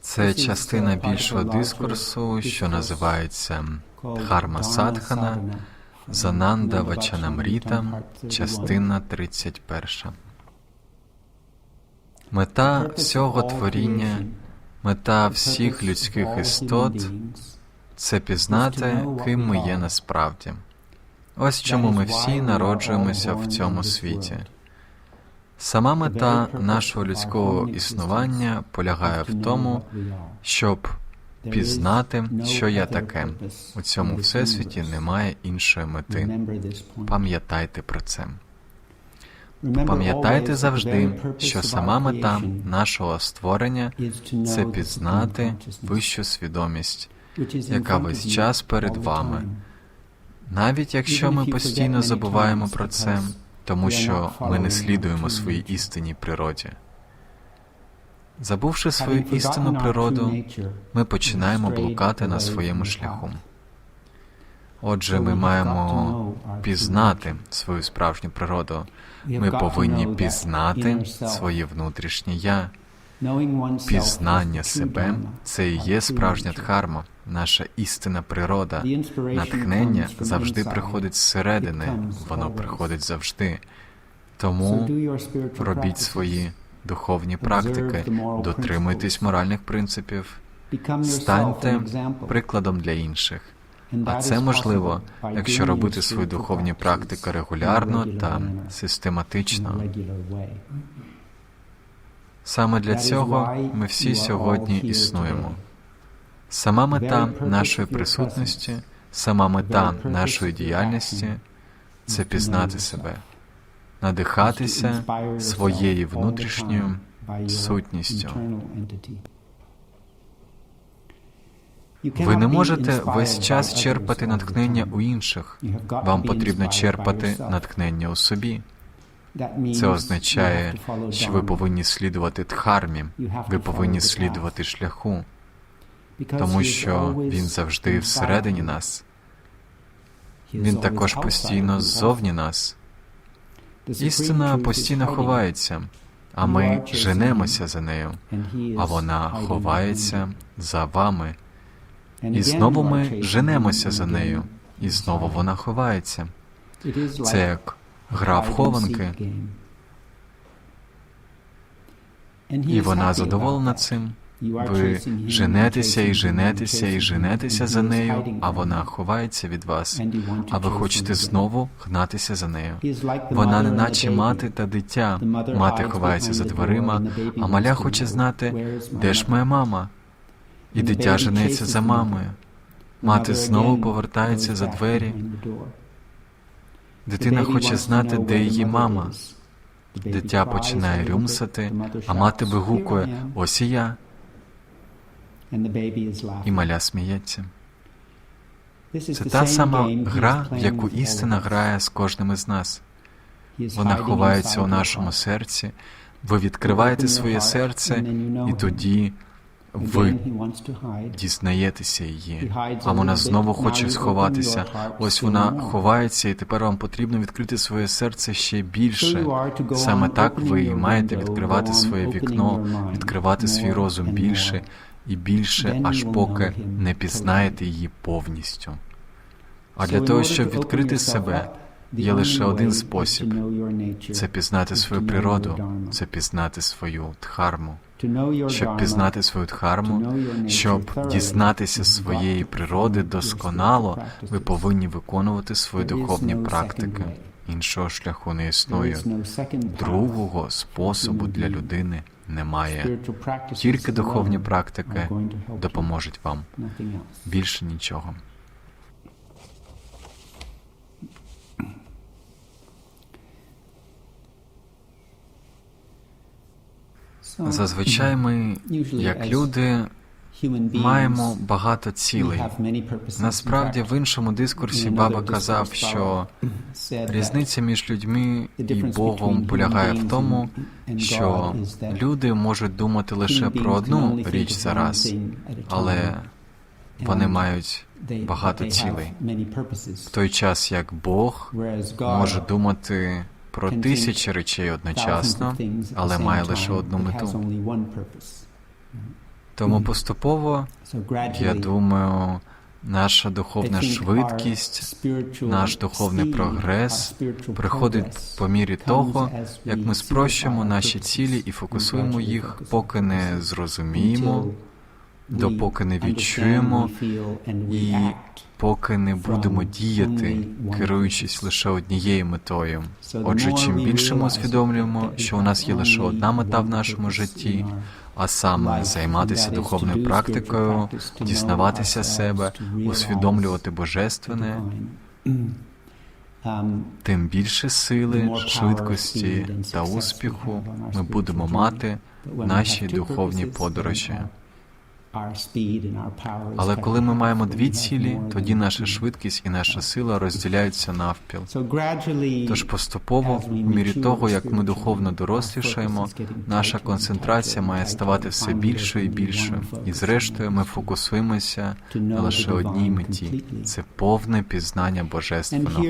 Це частина більшого дискурсу, що називається Дхарма Садхана, Зананда Вачанамріта, частина 31. Мета всього творіння, мета всіх людських істот це пізнати, ким ми є насправді. Ось чому ми всі народжуємося в цьому світі. Сама мета нашого людського існування полягає в тому, щоб пізнати, що я таке. У цьому всесвіті немає іншої мети. Пам'ятайте про це. Пам'ятайте завжди, що сама мета нашого створення це пізнати вищу свідомість, яка весь час перед вами. Навіть якщо ми постійно забуваємо про це, тому що ми не слідуємо своїй істинній природі. Забувши свою істинну природу, ми починаємо блукати на своєму шляху. Отже, ми маємо пізнати свою справжню природу. Ми повинні пізнати своє внутрішнє я. Пізнання себе це і є справжня дхарма, наша істинна природа. Натхнення завжди приходить зсередини, воно приходить завжди. Тому робіть свої духовні практики, дотримуйтесь моральних принципів, станьте прикладом для інших. А це можливо, якщо робити свої духовні практики регулярно та систематично. Саме для цього ми всі сьогодні існуємо. Сама мета нашої присутності, сама мета нашої діяльності це пізнати себе, надихатися своєю внутрішньою сутністю. Ви не можете весь час черпати натхнення у інших. Вам потрібно черпати натхнення у собі. Це означає, що ви повинні слідувати дхармі, ви повинні слідувати шляху, тому що він завжди всередині нас. Він також постійно ззовні нас. Істина постійно ховається, а ми женемося за нею, а вона ховається за вами. І знову ми женемося за нею, і знову вона ховається. Це як гра в хованки, і вона задоволена цим. Ви женетеся і женетеся і женетеся за нею, а вона ховається від вас. А ви хочете знову гнатися за нею. Вона не наче мати та дитя. Мати ховається за дверима, а маля хоче знати, де ж моя мама. І дитя женеться за мамою. Мати знову повертається за двері. Дитина хоче знати, де її мама. Дитя починає рюмсати, а мати вигукує Ось і я. І маля сміється. Це та сама гра, в яку істина грає з кожним із нас. Вона ховається у нашому серці. Ви відкриваєте своє серце, і тоді ви дізнаєтеся її, а вона знову хоче сховатися. Ось вона ховається, і тепер вам потрібно відкрити своє серце ще більше. Саме так ви і маєте відкривати своє вікно, відкривати свій розум більше і більше, аж поки не пізнаєте її повністю. А для того, щоб відкрити себе, є лише один спосіб це пізнати свою природу, це пізнати свою дхарму. Щоб пізнати свою дхарму, щоб дізнатися своєї природи досконало, ви повинні виконувати свої духовні практики. Іншого шляху не існує. Другого способу для людини немає. Тільки духовні практики допоможуть вам. Більше нічого. Зазвичай ми, як люди, маємо багато цілей. Насправді, в іншому дискурсі баба казав, що різниця між людьми і Богом полягає в тому, що люди можуть думати лише про одну річ зараз, але вони мають багато цілей. В той час як Бог може думати про тисячі речей одночасно, але має лише одну мету. Тому поступово, я думаю, наша духовна швидкість, наш духовний прогрес приходить по мірі того, як ми спрощуємо наші цілі і фокусуємо їх, поки не зрозуміємо, допоки не відчуємо і поки не будемо діяти, керуючись лише однією метою. Отже, чим більше ми усвідомлюємо, що у нас є лише одна мета в нашому житті, а саме займатися духовною практикою, дізнаватися себе, усвідомлювати божественне, тим більше сили, швидкості та успіху ми будемо мати в нашій духовній подорожі. Але коли ми маємо дві цілі, тоді наша швидкість і наша сила розділяються навпіл. Тож поступово, в мірі того, як ми духовно дорослішаємо, наша концентрація має ставати все більшою і більшою. І зрештою ми фокусуємося на лише одній меті. це повне пізнання божественного.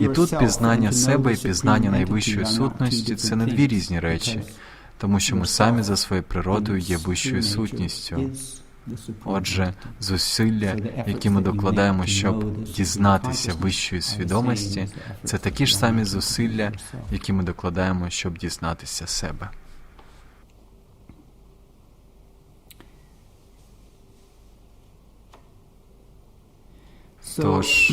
І тут пізнання себе і пізнання найвищої сутності це не дві різні речі тому що ми самі за своєю природою є вищою сутністю. Отже, зусилля, які ми докладаємо, щоб дізнатися вищої свідомості, це такі ж самі зусилля, які ми докладаємо, щоб дізнатися себе. Тож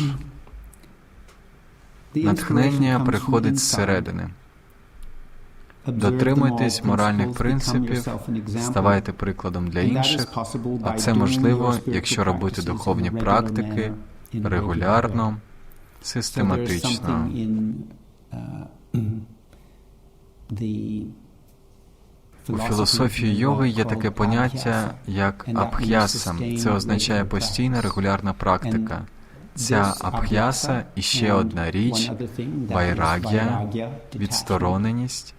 натхнення приходить зсередини. Дотримуйтесь моральних принципів, ставайте прикладом для інших, а це можливо, якщо робити духовні практики регулярно, систематично. У філософії йоги є таке поняття як абх'яса. Це означає постійна регулярна практика. Ця абх'яса і ще одна річ вайрагія, відстороненість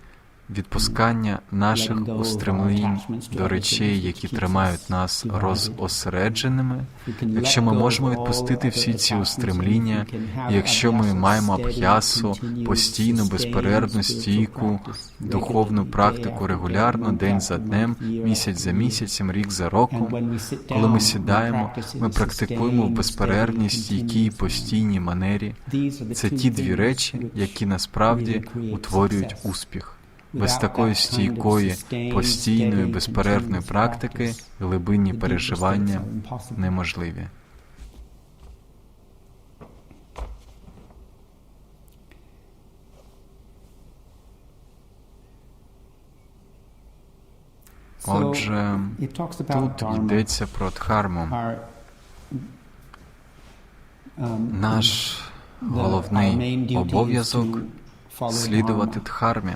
відпускання наших устремлінь до речей, які тримають нас розосередженими, якщо ми можемо відпустити всі ці устремління, якщо ми маємо абх'ясу, постійну, безперервну стійку, духовну практику регулярно, день за днем, місяць за місяцем, рік за роком, коли ми сідаємо, ми практикуємо в безперервній стійкій постійній манері. Це ті дві речі, які насправді утворюють успіх. Без такої стійкої, постійної, безперервної практики глибинні переживання неможливі. Отже, тут йдеться про дхарму. Наш головний обов'язок слідувати дхармі.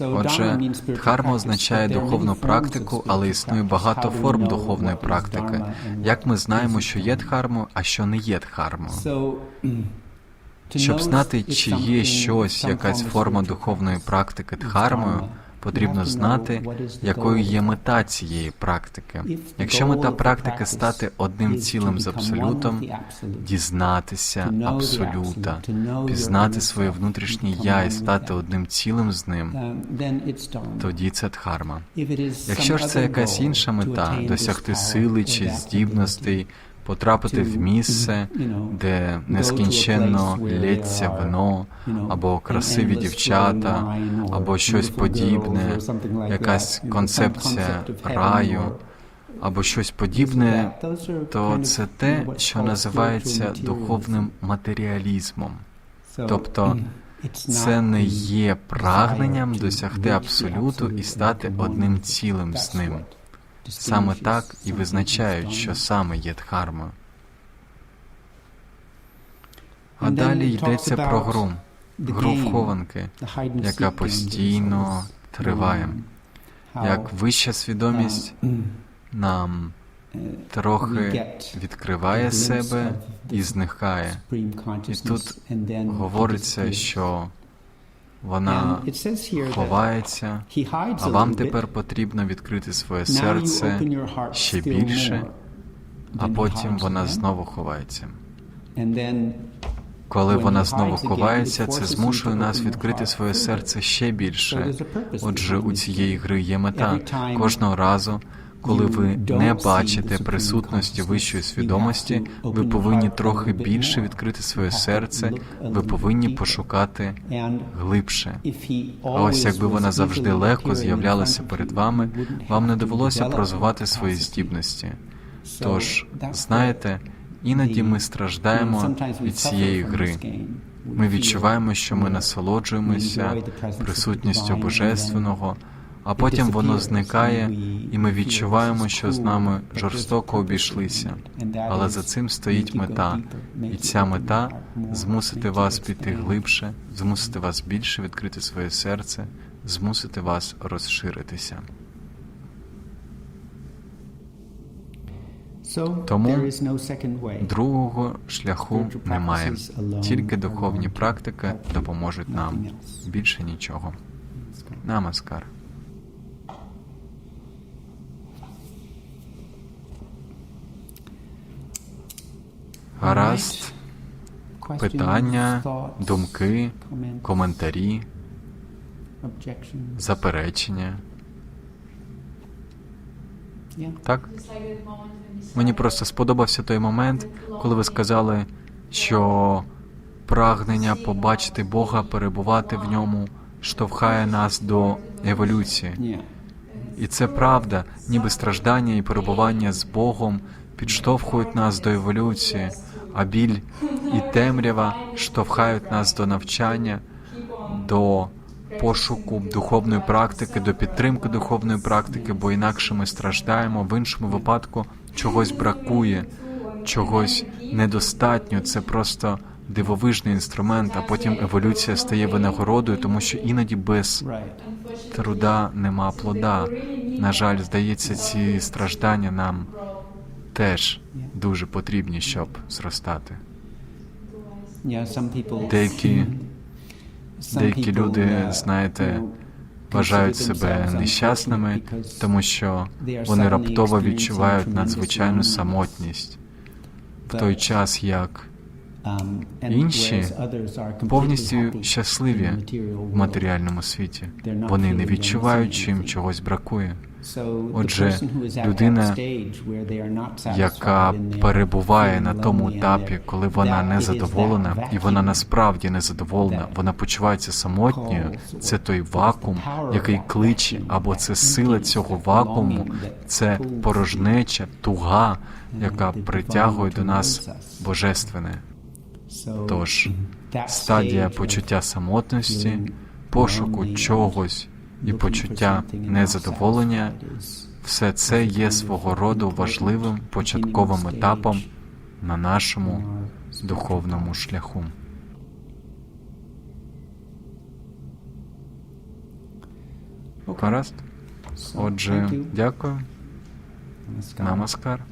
Отже, дхарма означає духовну практику, але існує багато форм духовної практики. Як ми знаємо, що є дхармою, а що не є дхармою? Щоб знати, чи є щось, якась форма духовної практики дхармою, потрібно знати, якою є мета цієї практики. Якщо мета практики стати одним цілим з абсолютом, дізнатися абсолюта, пізнати своє внутрішнє я і стати одним цілим з ним, тоді це дхарма. Якщо ж це якась інша мета, досягти сили чи здібностей потрапити в місце, де нескінченно лється вино, або красиві дівчата, або щось подібне, якась концепція раю. Або щось подібне, то це те, що називається духовним матеріалізмом. Тобто це не є прагненням досягти абсолюту і стати одним цілим з ним. Саме так і визначають, що саме є дхармою. А далі йдеться про гру, гру в хованки, яка постійно триває. Як вища свідомість нам трохи відкриває себе і зникає. І тут говориться, що вона ховається, а вам тепер потрібно відкрити своє серце ще більше, а потім вона знову ховається. Коли вона знову ховається, це змушує нас відкрити своє серце ще більше. Отже, у цієї гри є мета кожного разу. Коли ви не бачите присутності вищої свідомості, ви повинні трохи більше відкрити своє серце, ви повинні пошукати глибше. А ось якби вона завжди легко з'являлася перед вами, вам не довелося б розвивати свої здібності. Тож, знаєте, іноді ми страждаємо від цієї гри. Ми відчуваємо, що ми насолоджуємося присутністю Божественного, а потім воно зникає, і ми відчуваємо, що з нами жорстоко обійшлися. Але за цим стоїть мета, і ця мета змусити вас піти глибше, змусити вас більше відкрити своє серце, змусити вас розширитися. Тому Другого шляху немає. Тільки духовні практики допоможуть нам. Більше нічого. Намаскар. Гаразд, питання, думки, коментарі, заперечення. Так? Мені просто сподобався той момент, коли ви сказали, що прагнення побачити Бога, перебувати в ньому, штовхає нас до еволюції. І це правда, ніби страждання і перебування з Богом підштовхують нас до еволюції, а біль і темрява штовхають нас до навчання, до пошуку духовної практики, до підтримки духовної практики, бо інакше ми страждаємо. В іншому випадку чогось бракує, чогось недостатньо. Це просто дивовижний інструмент, а потім еволюція стає винагородою, тому що іноді без труда нема плода. На жаль, здається, ці страждання нам теж дуже потрібні, щоб зростати. Деякі, деякі люди, знаєте, вважають себе нещасними, тому що вони раптово відчувають надзвичайну самотність, в той час як інші повністю щасливі в матеріальному світі. Вони не відчувають, що їм чогось бракує. Отже, людина, яка перебуває на тому етапі, коли вона не задоволена, і вона насправді не задоволена, вона почувається самотньою. Це той вакуум, який кличе, або це сила цього вакууму, це порожнеча, туга, яка притягує до нас божественне. Тож стадія почуття самотності, пошуку чогось і почуття незадоволення все це є свого роду важливим початковим етапом на нашому духовному шляху. Гаразд? Отже, дякую. Намаскар.